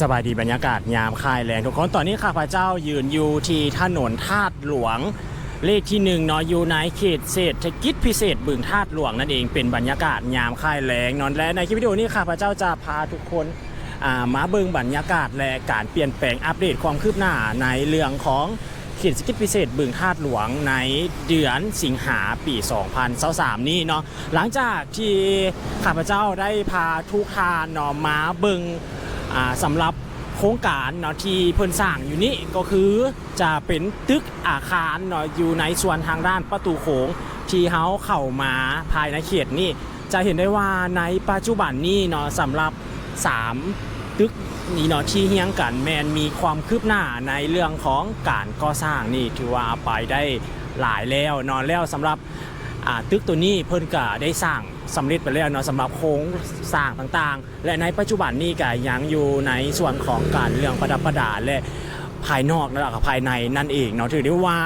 สบายดีบรรยากาศยามค่ายแรงทุกคนตอนนี้ข้าพเจ้ายืนอยู่ที่ถนนธาตุหลวง เลขที่หนึ่งเนาะอยู่ในเขตเศรษฐกิจพิเศษบึงธาตุหลวงนั่นเองเป็นบรรยากาศยามค่ายแรงนอนและในคลิปวิดีโอนี้ข้าพเจ้าจะพาทุกคนอ่ามาเบิ่งบรรยากาศและการเปลี่ยนแปลงอัปเดตความคืบหน้าในเรื่องของเขตเศรษฐกิจพิเศษบึงธาตุหลวงในเดือนสิงหาปี 2023 นี้เนาะหลังจากที่ข้าพเจ้าได้พาทุกทานเนาะมาเบิ่ง สำหรับโครงการเนาะที่เพิ่นสร้างอยู่นี่ก็คือจะเป็นตึกอาคารเนาะอยู่ในส่วนทางด้านประตูโขงที่เฮาเข้ามาภายในเขตนี่จะเห็นได้ว่าในปัจจุบันนี้เนาะสำหรับ 3 ตึกนี่เนาะที่เฮียงกันแมนมีความคืบหน้าในเรื่องของการก่อสร้างนี่ถือว่าไปได้หลายแล้วเนาะแล้วสำหรับอ่าตึกตัวนี้เพิ่นก็ได้สร้าง สำเร็จไปแล้วเนาะสำหรับโครงสร้างต่างๆ และในปัจจุบันนี้ก็ยังอยู่ในส่วนของการเรื่องประดับประดาและภายนอกและก็ภายในนั่นเองเนาะถือได้ว่า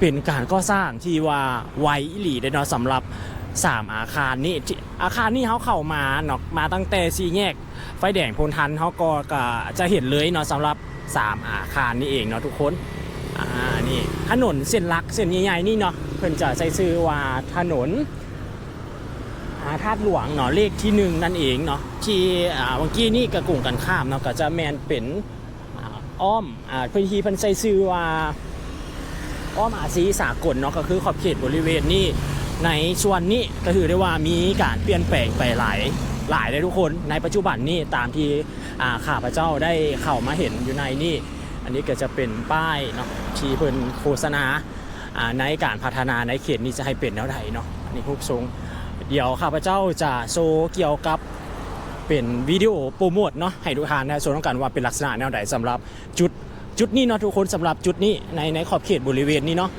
เป็นการก่อสร้างที่ว่าไวอีหลีได้เนาะสำหรับ3อาคารนี้ที่อาคารนี้เขาเข้ามาเนาะมาตั้งแต่สี่แยก ไฟแดงพลทันเขาก็ก็จะเห็นเลยเนาะสำหรับ3อาคารนี้เองเนาะทุกคนอ่านี่ถนนเส้นหลักเส้นใหญ่ๆนี่เนาะเพิ่นจะใช้ชื่อว่าถนน ธาตุหลวงเนาะเลขที่หนึ่งนั่นเองเนาะที่อ่าเมื่อกี้นี่กระกุ่งกันข้ามเนาะก็จะแมนเป็นอ้อมอ่าพื้นที่พิ่นใช้ชื่อว่าอ้อมอาซีสากลเนาะก็คือขอบเขตบริเวณนี้ในส่วนนี้ก็ถือได้ว่ามีการเปลี่ยนแปลงไปหลายหลายเลยทุกคนในปัจจุบันนี้ตามที่อ่าข้าพเจ้าได้เข้ามาเห็นอยู่ในนี่ อันนี้ก็จะเป็นป้ายเนาะที่เพิ่นโฆษณาอ่าในการพัฒนาในเขตนี้จะให้เป็นแนวใดเนาะอันนี้รูปทรง เดี๋ยวข้าพเจ้าจะโชว์เกี่ยวกับเป็นวิดีโอโปรโมทเนาะให้ทุกท่านได้ชมกันว่าเป็นลักษณะแนวใดสำหรับจุดจุดนี้เนาะทุกคนสำหรับจุดนี้ในในขอบเขตบริเวณนี้เนาะ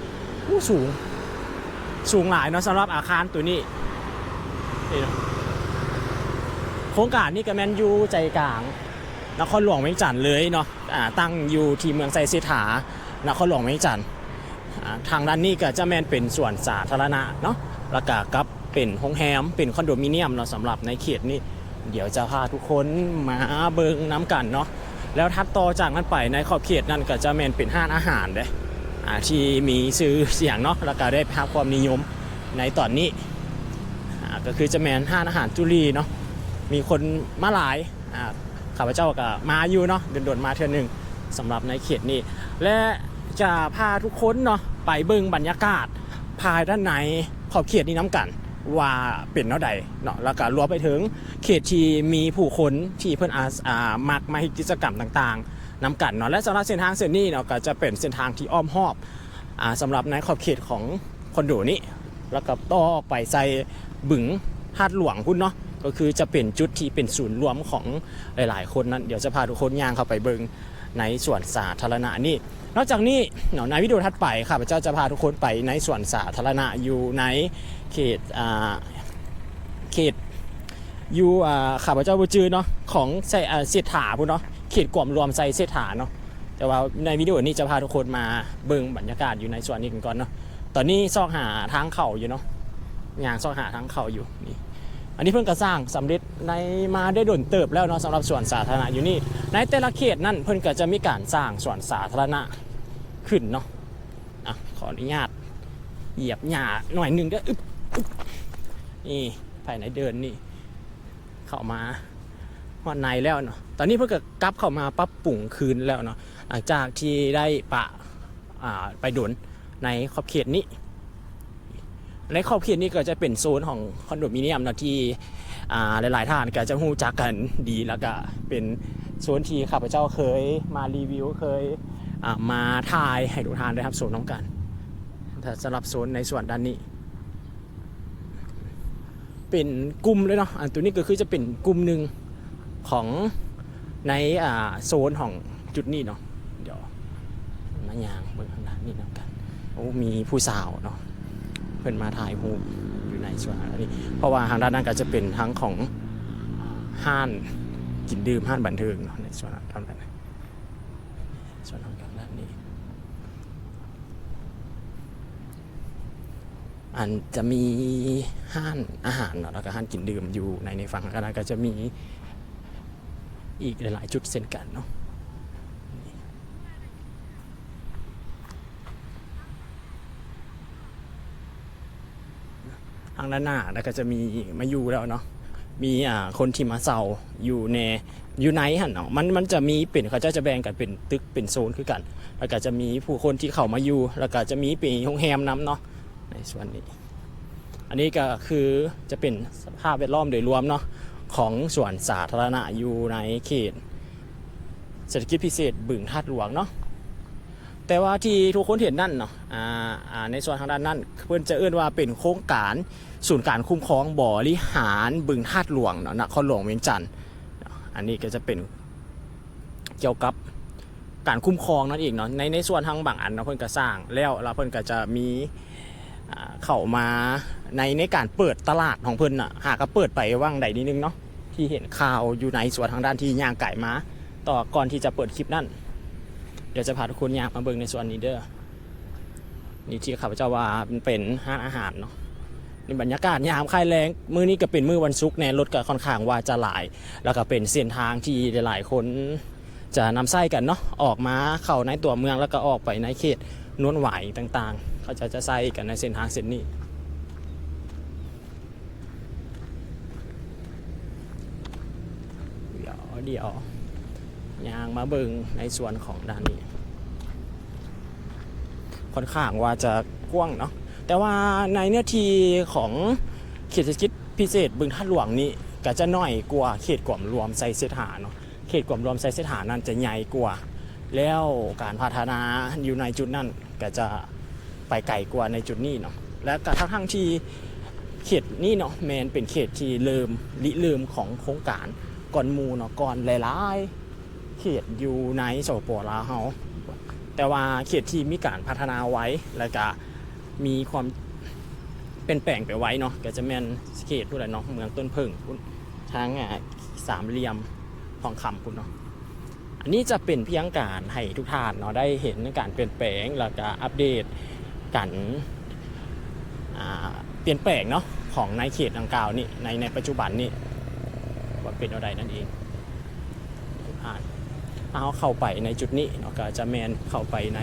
อู้สูง สูงหลายเนาะสำหรับอาคารตัวนี้นี่นะโครงการนี้ก็แมนยูใจกลางนครหลวงเวียงจันทร์เลยเนาะตั้งอยู่ที่เมืองไซเซถานครหลวงเวียงจันทร์อ่าทางด้านนี้ก็จะแมนเป็นส่วนสาธารณะเนาะแล้วก็กับ เป็นโรงแรมเป็นคอนโดมิเนียมเนาะสำหรับในเขตนี้เดี๋ยวจะพาทุกคนมาเบิงน้ำกันเนาะแล้วทัดต่อจากนั้นไปในขอบเขตนั้นก็จะแมนเป็นห้านอาหารเด้ที่มีชื่อเสียงเนาะแล้วก็ได้ภาพความนิยมในตอนนี้ก็คือจะแมนห้านอาหารจุลีเนาะมีคนมาหลายข้าพเจ้าก็มาอยู่เนาะเดินๆมาเทื่อนึงสำหรับในเขตนี้ และจะพาทุกคนเนาะไปเบิ่งบรรยากาศภายด้านในขอบเขตนี้น้ำกัน ว่าเป็นเนาะใดเนาะแล้วก็รวมไปถึงเขตที่มีผู้คนที่เพิ่นอาอ่ามักมาให้กิจกรรมต่างๆนำกันเนาะและสำหรับเส้นทางเส้นนี้เนาะก็จะเป็นเส้นทางที่อ้อมหอบอ่าสำหรับในขอบเขตของคอนโดนี้แล้วก็ต่อไปใส่บึงธาตุหลวงพุ่นเนาะก็คือจะเป็นจุดที่เป็นศูนย์รวมของหลาย ๆ คนนั้นเดี๋ยวจะพาทุกคนย่างเข้าไปเบิงในส่วนสาธารณะนี่ นอกจากนี้เนาะในวิดีโอถัดไปข้าพเจ้าจะพาทุกคนไปในส่วนสาธารณะอยู่ในเขตอ่าเขตอยู่อ่าข้าพเจ้าบูจือเนาะของใส่อ่าเศรษฐาพุ่นเนาะเขตกวมรวมใส่เศรษฐาเนาะแต่ว่าในวิดีโอนี้จะพาทุกคนมาเบิงบรรยากาศอยู่ในส่วนนี้กันก่อนเนาะตอนนี้ซอกหาทางเข่าอยู่เนาะยางซอกหาทางเข่าอยู่นี่ อันนี้เพิ่งกระสร้างสำเร็จในมาได้ดนเติบแล้วเนาะสำหรับส่วนสาธารณะอยู่นี่ ในแต่ละเขตนั่นเพิ่นก็จะมีการสร้างส่วนสาธารณะขึ้นเนาะอะขออนุญาตเหยียบหญ้าหน่อยหนึ่งเด้ออึ๊บนี่ภายในเดินนี่ เข้ามาหอดในแล้วเนาะตอนนี้เพิ่งก็กลับเข้ามาปรับปรุงคืนแล้วเนาะหลังจากที่ได้ปะอ่าไปดุนในขอบเขตนี้ ในขอบเขตนี้ก็จะเป็นโซนของคอนโดมิเนียมนะที่หลายๆท่านก็จะหูจักกันดีแล้วก็เป็นโซนที่ข้าพเจ้าเคยมารีวิวเคยมาถ่ายให้ดูทานได้ครับโซนน้องกันแต่สำหรับโซนในส่วนด้านนี้ เป็นกลุ่มเลยเนาะอันตัวนี้ก็คือจะเป็นกลุ่มหนึ่งของในโซนของจุดนี้เนาะเดี๋ยวมายางเบิ่งข้างด้านนี้น้ำกันโอ้มีผู้สาวเนาะ เพิ่นมาถ่ายรูปอยู่ในส่วนอันนี้ เพราะว่าทางด้านนั้นก็จะเป็นทั้งของห้านกินดื่มห้านบันเทิงเนาะในส่วนทำนั้นส่วนของทางด้านนี้ อันจะมีห้านอาหารเนาะแล้วก็ห้านกินดื่มอยู่ในในฝั่งนั้นก็จะมีอีกหลายๆจุดเช่นกันเนาะ ทางด้านหน้าแล้วก็จะมีมาอยู่แล้วเนาะมีอ่าคนที่มาเซาอยู่ในอยู่ไหนหันเนาะมันมันจะมีเป็นเขาจะจะแบ่งกันเป็นตึกเป็นโซนคือกัน แล้วก็จะมีผู้คนที่เข้ามาอยู่ แล้วก็จะมีเป็นโรงแรมน้ำเนาะในส่วนนี้ อันนี้ก็คือจะเป็นสภาพแวดล้อมโดยรวมเนาะของสวนสาธารณะอยู่ในเขต เศรษฐกิจพิเศษบึงธาตุหลวงเนาะแต่ว่าที่ทุกคนเห็นนั่นเนาะอ่าอ่าในส่วนทางด้านนั้นเพื่อนจะเอื้อนว่าเป็นโครงการ ศูนย์การคุ้มครองบริหารบึงธาตุหลวงเนาะนครหลวงเวียงจันทร์อันนี้ก็จะเป็นเกี่ยวกับการคุ้มครองนั่นเองเนาะในในส่วนทางบางอันเนาะเพื่อนก็สร้างแล้วแล้วเพื่นก็จะมีเข้ามาในในการเปิดตลาดของเพื่นน่ะหากก็เปิดไปว่างใดนิดนึงเนาะที่เห็นข่าวอยู่ในส่วนทางด้านที่ย่างไก่มาต่อก่อนที่จะเปิดคลิปนั่นเดี๋ยวจะพาทุกคนอยากมาเบิ่งในส่วนนี้เด้อนี่ที่ข้าพเจ้าว่าเป็นห้างอาหารเนาะ นี่บรรยากาศยามคายแรงมื้อนี้ก็เป็นมื้อวันศุกร์แน่รถก็ค่อนข้างว่าจะหลาย แล้วก็เป็นเส้นทางที่หลายๆคนจะนำไส้กันเนาะออกมาเข้าในตัวเมืองแล้วก็ออกไปในเขตนวนหวต่างๆ เขาจะจะไส้กันในเส้นทางเส้นนี้เดี๋ยวเดี๋ยวยางมาเบิงในส่วนของด้านนี้ ค่อนข้างว่าจะกว้างเนาะ แต่ว่าในเนื้อที่ของเขตเศรษฐกิจพิเศษบึงท่าหลวงนี่ก็จะน้อยกว่าเขตกล่อมรวมไซเสถาเนาะเขตกล่อมรวมไซเสถานั้นจะใหญ่กว่า แล้วการพัฒนาอยู่ในจุดนั้นก็จะไปไกลกว่าในจุดนี้เนาะและกระทั่งที่เขตนี้เนาะแมนเป็นเขตที่เริ่มริเริ่มของโครงการก่อนมูเนาะก่อนหลายๆเขตอยู่ในสปปลาวเฮาแต่ว่าเขตที่มีการพัฒนาไว้แล้วก็ มีความเป็นแปลงไปไว้เนาะก็จะแม่นเขตพูดอะไรเนาะเมืองต้นพึ่งพุ่นทางอะสามเหลี่ยมทองคำพุ่นเนาะอันนี้จะเป็นเพียงการให้ทุกท่านเนาะได้เห็นการเปลี่ยนแปลงแล้วก็อัปเดตกันเปลี่ยนแปลงเนาะของในเขตดังกล่าวนี่ในในปัจจุบันนี่ว่าเป็นอะไรนั่นเองผ่านเอาเข้าไปในจุดนี้เนาะก็จะแมนเข้าไปใน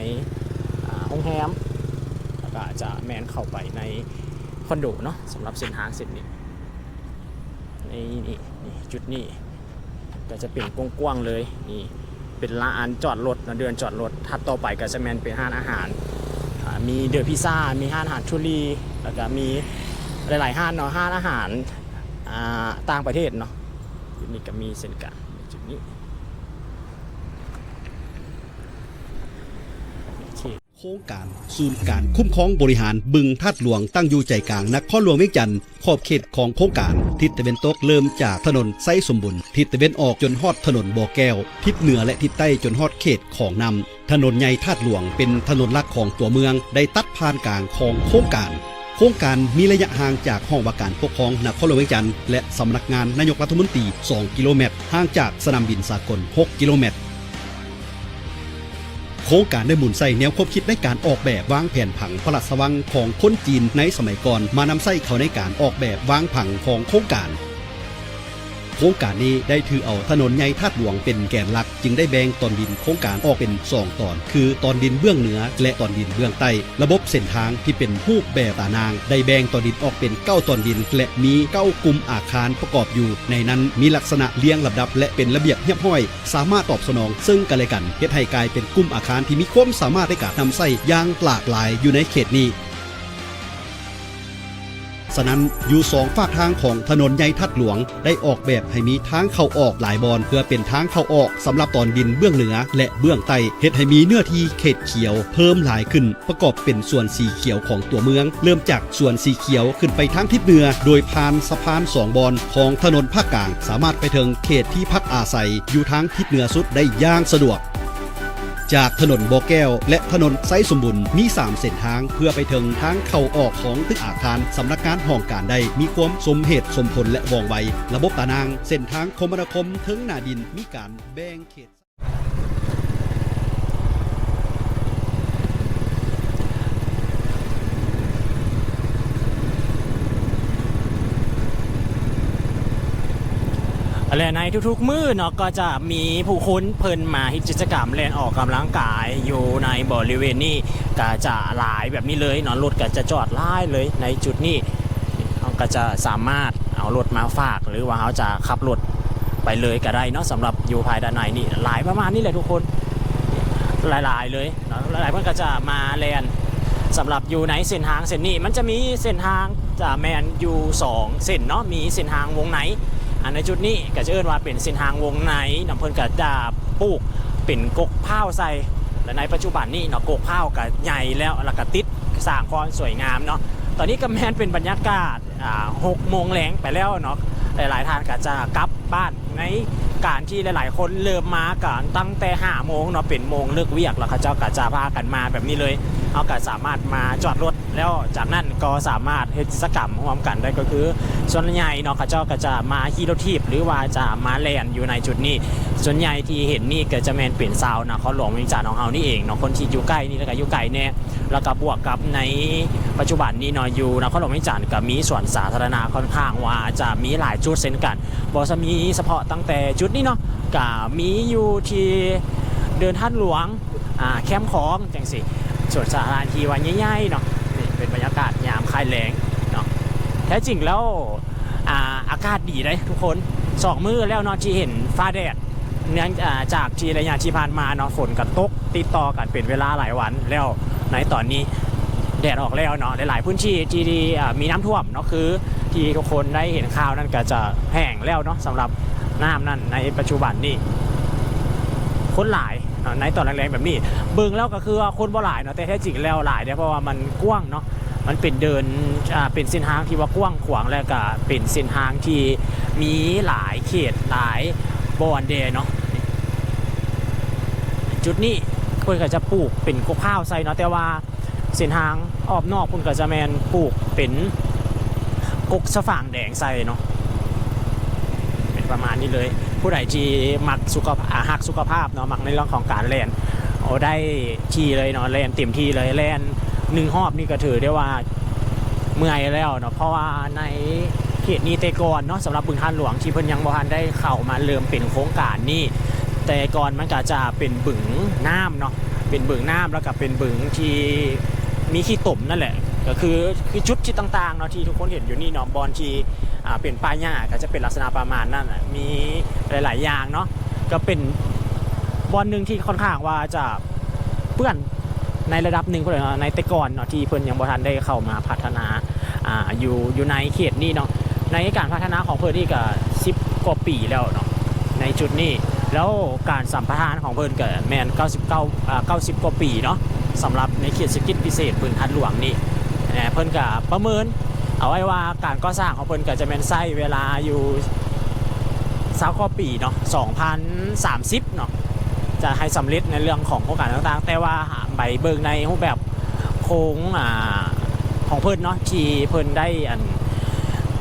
อ่าโรงแรม ก็จะแมนเข้าไปในคอนโดเนาะสำหรับเส้นทางเส้นนี้ในนี่นี่จุดนี้ก็จะเป็นกว้างๆเลยนี่เป็นลานจอดรถนะเดินจอดรถถัดต่อไปก็จะแมนเป็นห้านอาหารมีเดอพิซซ่ามีห้านอาหารชุลีแล้วก็มีหลายๆห้านเนาะห้านอาหารต่างประเทศเนาะจุดนี้ก็มีเส้นกัน โครงการศูนย์การคุ้มครองบริหารบึงทัดหลวงตั้งอยู่ใจกลางนครหลวงเวียงจันทร์ขอบเขตของโครงการทิศตะวันตกเริ่มจากถนนไซสมบุญทิศตะวันออกจนฮอดถนนบ่อแก้ว ทิศเหนือและทิศใต้จนฮอดเขตของนำถนนใหญ่ทัดหลวงเป็นถนนหลักของตัวเมืองได้ตัดผ่านกลางของโครงการ โครงการมีระยะห่างจากห้องว่าการปกครองนครหลวงเวียงจันทร์และสำนักงานนายกรัฐมนตรี 2 กิโลเมตรห่างจากสนามบินสากล 6 กิโลเมตร โครงการได้หมุนใส่แนวควบคิดในการออกแบบวางแผนผังพระราชวังของคนจีนในสมัยก่อน มานำใส่เข้าในการออกแบบวางผังของโครงการ โครงการนี้ได้ถือเอาถนนใหญ่ทาดหลวงเป็นแกนหลัก จึงได้แบ่งตอนดินโครงการออกเป็น 2 ตอน คือตอนดินเบื้องเหนือ และตอนดินเบื้องใต้ ระบบเส้นทางที่เป็นรูปแบบตานาง ได้แบ่งตอนดินออกเป็น 9 ตอนดิน และมี 9 กลุ่มอาคารประกอบอยู่ ในนั้นมีลักษณะเรียงลำดับ และเป็นระเบียบเรียบร้อย สามารถตอบสนอง ซึ่งกันและกันเฮ็ดให้กลายเป็นกลุ่มอาคารที่มีความสามารถในการนำใส่อย่างหลากหลายอยู่ในเขตนี้ ฉะนั้นอยู่สองฝากทางของถนนใหญ่ทัดหลวง ได้ออกแบบให้มีทางเข้าออกหลายบอนเพื่อเป็นทางเข้าออกสำหรับตอนดินเบื้องเหนือ และเบื้องใต้เฮ็ดให้มีเนื้อที่เขตเขียว เพิ่มหลายขึ้น ประกอบเป็นส่วนสีเขียวของตัวเมือง เริ่มจากส่วนสีเขียวขึ้นไปทางทิศเหนือ โดยผ่านสะพานสองบอนของถนนภาคกลาง สามารถไปถึงเขตที่พักอาศัย อยู่ทางทิศเหนือสุดได้อย่างสะดวก จากถนนบ่อแก้ว และถนนไซสมบุญมี 3 เส้นทางเพื่อไปถึงทางเข้าออกของตึกอาคารสำนักงานห้องการได้มีความสมเหตุสมผลและว่องไว ระบบตานาง เส้นทางคมนาคมถึงหนาดินมีการแบ่งเขต และในทุกๆมื้อเนาะก็จะมีผู้คนเพิ่นมาเฮ็ดกิจกรรมเล่นออกกำลังกายอยู่ในบริเวณนี้ก็จะหลายแบบนี้เลยเนาะรถก็จะจอดหลายเลยในจุดนี้เขาก็จะสามารถเอารถมาฝากหรือว่าเขาจะขับรถไปเลยก็ได้เนาะสำหรับอยู่ภายด้านในนี่หลายประมาณนี้แหละทุกคนหลายๆเลยเนาะหลายๆคนก็จะมาแลนสำหรับอยู่ในเส้นทางเส้นนี้มันจะมีเส้นทางจะแมนอยู่สองเส้นเนาะมีเส้นทางวงไหน อันในจุดนี้ก็จะเอิ้นว่าเป็นเส้นทางวงในน้ำเพิ่นก็จะปลูกเป็นกกพร้าใส่และในปัจจุบันนี้เนาะกกพร้าก็ใหญ่แล้วแล้วก็ติดสร้างความสวยงามเนาะตอนนี้ก็แมนเป็นบรรยากาศอ่าหกโมงแรงไปแล้วเนาะหลายๆท่านก็จะกลับบ้านในการที่หลาย ๆ คนเริ่มมากันตั้งแต่ห้าโมงเนาะเป็นโมงเลิกเวียกแล้วเขาเจ้าก็จะพากันมาแบบนี้เลยเขาก็สามารถมาจอดรถ แล้วจากนั้นก็สามารถเฮ็ดกิจกรรมร่วมกันได้ก็คือ ส่วนใหญ่เนาะเขาเจ้าก็จะมาขี่รถทีบหรือว่าจะมาแลนอยู่ในจุดนี้ ส่วนใหญ่ที่เห็นนี่ก็จะแมนเปลี่ยนซาวนะเขาหลวงวิจารณ์ของเฮานี่เองเนาะคนที่อยู่ใกล้นี่แล้วก็อยู่ไกลเนี่ยแล้วก็บวกกับในปัจจุบันนี้เนาะอยู่นะเขาหลวงวิจารณ์กับมีส่วนสาธารณะค่อนข้างว่าจะมีหลายจุดเช่นกันบอกจะมีเฉพาะตั้งแต่จุดนี้เนาะก็มีอยู่ที่เดินท่านหลวงอ่าแคมป์ของจังสิส่วนสถานที่วันใหญ่ๆเนาะ เป็นบรรยากาศยามคลายแรงเนาะแท้จริงแล้วอาอากาศดีเลยทุกคนสองมือแล้วเนาะที่เห็นฟ้าแดดเนื่องจากที่ระยะที่ผ่านมาเนาะฝนกับตกติดต่อกันเป็นเวลาหลายวันแล้วในตอนนี้แดดออกแล้วเนาะหลาย ๆ พื้นที่ที่มีน้ำท่วมเนาะคือที่ทุกคนได้เห็นข่าวนั่นก็จะแห้งแล้วเนาะสำหรับน้ำนั่นในปัจจุบันนี่คนหลายในตอนแรงๆแบบนี้เบิ่งแล้วก็คือคนบ่หลายเนาะแต่แท้จริงแล้วหลายเนี่ยเพราะว่ามันกว้างเนาะ มันเป็นเดินอ่าเป็นเส้นทางที่ว่ากว้างขวางแล้วก็เป็นเส้นทางที่มีหลายเขตหลายบอนเดเนาะจุดนี้เพิ่นก็จะปลูกเป็นกข้าวใส่เนาะแต่ว่าเส้นทางออบนอกเพิ่นก็จะแมนปลูกเป็นกกสะฝางแดงใส่เนาะเป็นประมาณนี้เลย ผู้ใดที่มักสุขภาพหักสุขภาพเนาะมักในเรื่องของการแล่นเอาได้ที่เลยเนาะแล่นเต็มที่เลยแล่น หนึ่งหอบนี่ก็ถือได้ว่าเมื่อยแล้วเนาะเพราะว่าในเขตนี้แต่ก่อนเนาะสำหรับบึงท่านหลวงที่เพิ่นยังบ่ทันได้เข้ามาเริ่มเป็นโครงการนี่แต่ก่อนมันก็จะเป็นบึงน้ำเนาะเป็นบึงน้ำแล้วก็เป็นบึงที่มีขี้ตมนั่นแหละ ก็คือคือจุดที่ต่างๆเนาะที่ทุกคนเห็นอยู่นี่เนาะบอลที่อ่าเป็นป้ายหญ้าก็จะเป็นลักษณะประมาณนั้นน่ะมีหลาย ๆ อย่างเนาะก็เป็นบอลหนึ่งที่ค่อนข้างว่าจะเปื้อน ในระดับหนึ่งเพื่อนในแต่ก่อนเนาะที่เพิ่อนยังบ่ทันได้เข้ามาพัฒนาอ่าอยู่อยู่ในเขตนี้เนาะในการพัฒนาของเพิ่นนี่ก็10กว่าปีแล้วเนาะในจุดนี้แล้วการสัมปทานของเพิ่อนก็แมน99อ่า90 กว่าปีเนาะสำหรับในเขตเศรษฐกิจพิเศษบึงทันหลวงนี่เอ่อเพิ่นก็ประเมิน เอาไว้ว่าการก่อสร้างของเพิ่นก็จะแม่นใช้เวลาอยู่20กว่าปีเนาะ2030 เนาะจะให้สำเร็จในเรื่องของโครงการต่างๆ แต่ว่า ใบเบิกในรูปแบบโครงอ่าของเพิ่นเนาะที่เพิ่นได้อัน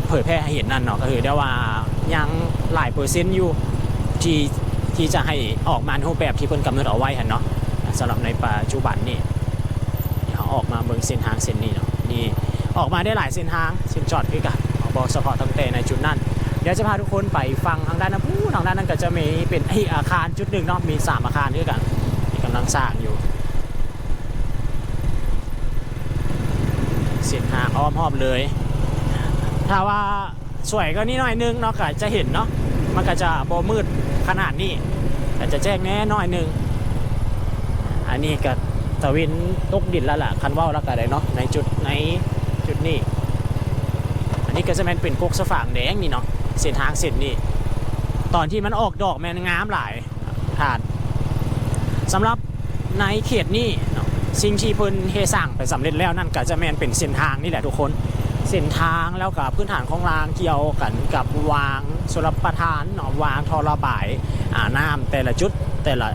เผยแพร่ให้เห็นนั่นเนาะก็คือได้ว่ายังหลายเปอร์เซ็นต์อยู่ที่ที่จะให้ออกมาในรูปแบบที่เพิ่นกำหนดเอาไว้หันเนาะสำหรับในปัจจุบันนี่เดี๋ยวออกมาเบิ่งเส้นทางเส้นนี้เนาะนี่ออกมาได้หลายเส้นทางเส้นจอดคือกันอบอกเฉพาะตั้งแต่ในจุดนั้นเดี๋ยวจะพาทุกคนไปฟังทางด้านนั้นพูทางด้านนั้นก็จะมีเป็นอาคารจุดหนึ่งเนาะมีสามอาคารด้วยกันที่กำลังสร้างอยู่ เส้นทาอ้อมหอบเลย ถ้าว่าสวยก็นี่หน่อยนึงเนาะก็จะเห็นเนาะมันก็จะโบมืดขนาดนี้ก็จะแจ้งแน่หน่อยนึง อันนี้ก็ตะวินตกดินแล้วล่ะคันว่าวแล้วก็ได้เนาะในจุดในจุดนี้ อันนี้ก็จะแม่นเป็นกกสะฝางแดงนี่เนาะเส้นทางเส้นนี้ตอนที่มันออกดอกแมนงามหลายทานสำหรับในเขตนี้เนา สิ่งที่เพิ่นเฮสร้างไปสำเร็จแล้วนั่นก็จะแม่นเป็นเส้นทางนี่แหละทุกคน เส้นทางแล้วกับพื้นฐานของรางเกี่ยวกันกับวางสุรประทานเนาะวางทอระบายอ่าน้ำแต่ละจุดแต่ละ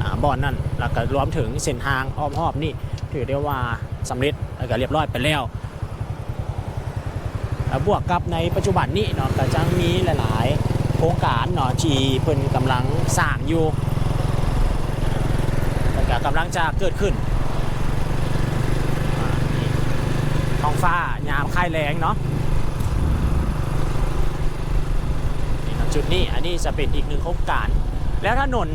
อ่าบ่อนนั่นแล้วก็รวมถึงเส้นทางอ้อมหอบนี่ถือได้ว่าสำเร็จแล้วก็เรียบร้อยไปแล้วบวกกับในปัจจุบันนี้เนาะก็จะมีหลาย ๆ โครงการเนาะที่เพิ่นกำลังสร้างอยู่แล้วก็กำลังจะเกิดขึ้นอ่านี่ ท้องฟ้ายามค่ายแรงเนาะจุดนี้อันนี้จะเป็นอีกหนึ่งโครงการ แล้วถนน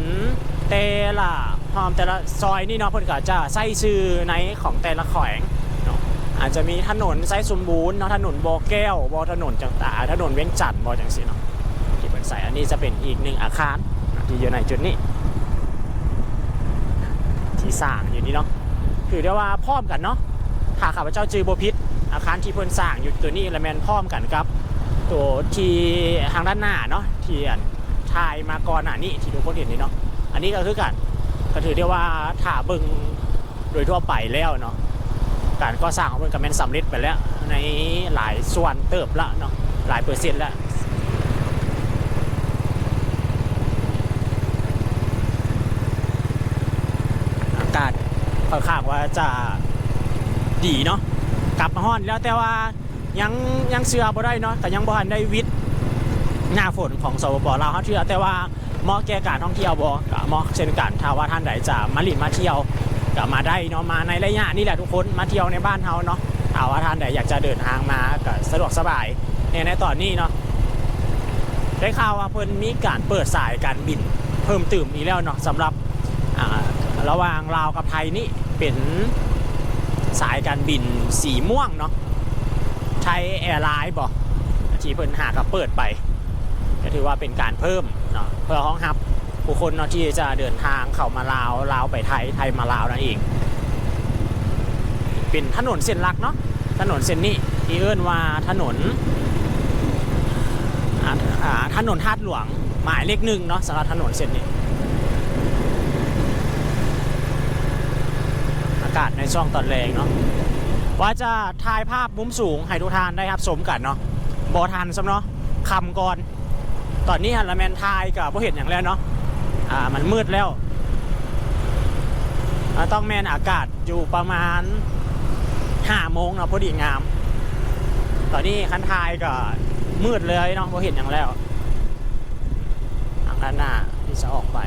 แต่ละพร้อมแต่ละซอยนี่เนาะเพิ่นก็จะใส่ชื่อในของแต่ละแขวงเนาะอาจจะมีถนนไซสมบูรณ์เนาะถนนบอแก้วบอถนนจังตาถนนเวียงจันทน์บอจังสีเนาะที่เพิ่นใส่อันนี้จะเป็นอีกหนึ่งอาคารที่อยู่ในจุดนี้ ที่สร้างอยู่นี่เนาะถือได้ว่าพร้อมกันเนาะถ้าข้าพเจ้าจือโบพิษ อาคารที่เพิ่นสร้างอยู่ตัวนี้ละแมนพร้อมกันครับ ตัวที่ทางด้านหน้าเนาะที่อันทายมาก่อนหน้านี้ที่ทุกคนเห็นนี่เนาะอันนี้ก็คือกันก็ถือได้ว่าถ้าเบิงโดยทั่วไปแล้วเนาะการก่อสร้างของเพิ่นก็แม่นสำเร็จไปแล้ว ในหลายส่วนเติบละเนาะหลายเปอร์เซ็นต์ล้วอากาศค่อนข้างว่าจะดีเนาะ กลับมาฮ้อนแล้วแต่ว่ายังยังเชื่อบ่ได้เนาะแต่ยังบ่ทันได้วิทย์หน้าฝนของสปปลาวเฮาเชื่อแต่ว่าเหมาะแก่การท่องเที่ยวบ่ก็เหมาะเช่นกันถ้าว่าท่านใดจะมาลินมาเที่ยวก็มาได้เนาะมาในระยะนี้แหละทุกคนมาเที่ยวในบ้านเฮาเนาะถ้าว่าท่านใดอยากจะเดินทางมาก็สะดวกสบายในในตอนนี้เนาะได้ข่าวว่าเพิ่นมีการเปิดสายการบินเพิ่มเติมอีกแล้วเนาะสำหรับระหว่างลาวกับไทยนี่เป็น สายการบินสีม่วงเนาะไทยแอร์ไลน์บอกที่เพิ่นหากับเปิดไป ก็ถือว่าเป็นการเพิ่มเนาะเพื่อห้องรับผู้คนเนาะที่จะเดินทางเข้ามาลาวลาวไปไทยไทยมาลาวนั่นเองเป็นถนนเส้นหลักเนาะถนนเส้นนี้ที่เอิ้นว่าถนนถนนทาดหลวงหมายเลขหนึ่งเนาะสำหรับถนนเส้นนี้ากาศในช่วงตอนแรงเนาะว่าจะถ่ายภาพมุมสูงให้ทุกท่านได้ครับสมกันเนาะบอทันสำเนาะคำก่อน ตอนนี้ฮันละแมนทายกับพวเห็นอย่างแล้วเนาะอ่ามันมืดแล้ว ต้องแมนอากาศอยู่ประมาณห้าโมงเนาะพอดีงาม ตอนนี้คันทายก็มืดเลยเนาะพอเห็นอย่างแล้วทางด้านหน้าที่จะออกไป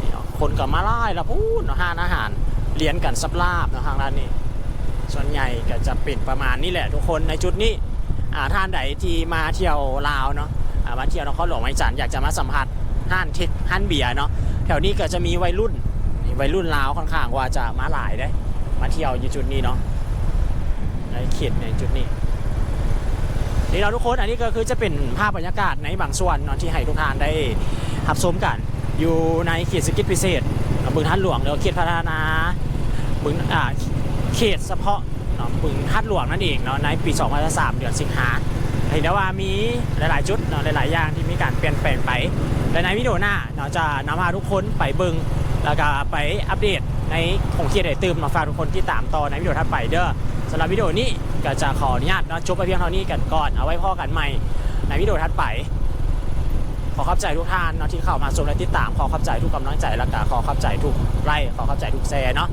นี่เนาะ คนกับมาไล่ละพูดเนาะห้านอาหารเลี้ยนกันสับลาบเนาะทางด้านนี้ส่วนใหญ่ก็จะเป็นประมาณนี้แหละทุกคนในจุดนี้อ่าท่านใดที่มาเที่ยวลาวเนาะมาเที่ยวนครหลวงไม้จันอยากจะมาสัมผัสห้านเทคห้านเบียร์เนาะแถวนี้ก็จะมีวัยรุ่นนี่วัยรุ่นลาวค่อนข้างว่าจะมาหลายได้มาเที่ยวอยู่จุดนี้เนาะในเขตในจุดนี้นี่เราทุกคนอันนี้ก็คือจะเป็นภาพบรรยากาศในบางส่วนเนาะที่ให้ทุกท่านได้รับชมกัน อยู่ในเขตเศรษฐกิจพิเศษบึงท่านหลวงหรือว่าเขตพัฒนาบึงอ่าเขตเฉพาะเนาะบึงท่านหลวงนั่นเองเนาะในปี2003เดือนสิงหาเห็นได้ว่ามีหลาย ๆ จุดเนาะหลาย ๆ อย่างที่มีการเปลี่ยนแปลงไปและในวิดีโอหน้าเนาะจะนำพาทุกคนไปบึงแล้วก็ไปอัปเดตในของเขตไอตืมมาฝากทุกคนที่ตามต่อในวิดีโอถัดไปเด้อสำหรับวิดีโอนี้ก็จะขออนุญาตเนาะจบไปเพียงเท่านี้กันก่อนเอาไว้พ่อกันใหม่ในวิดีโอถัดไป ขอขอบใจทุกท่านเนาะที่เข้ามาชมและติดตามขอขอบใจทุกกำลังใจและก็ขอขอบใจทุกไลค์ขอขอบใจทุกแชร์เนาะ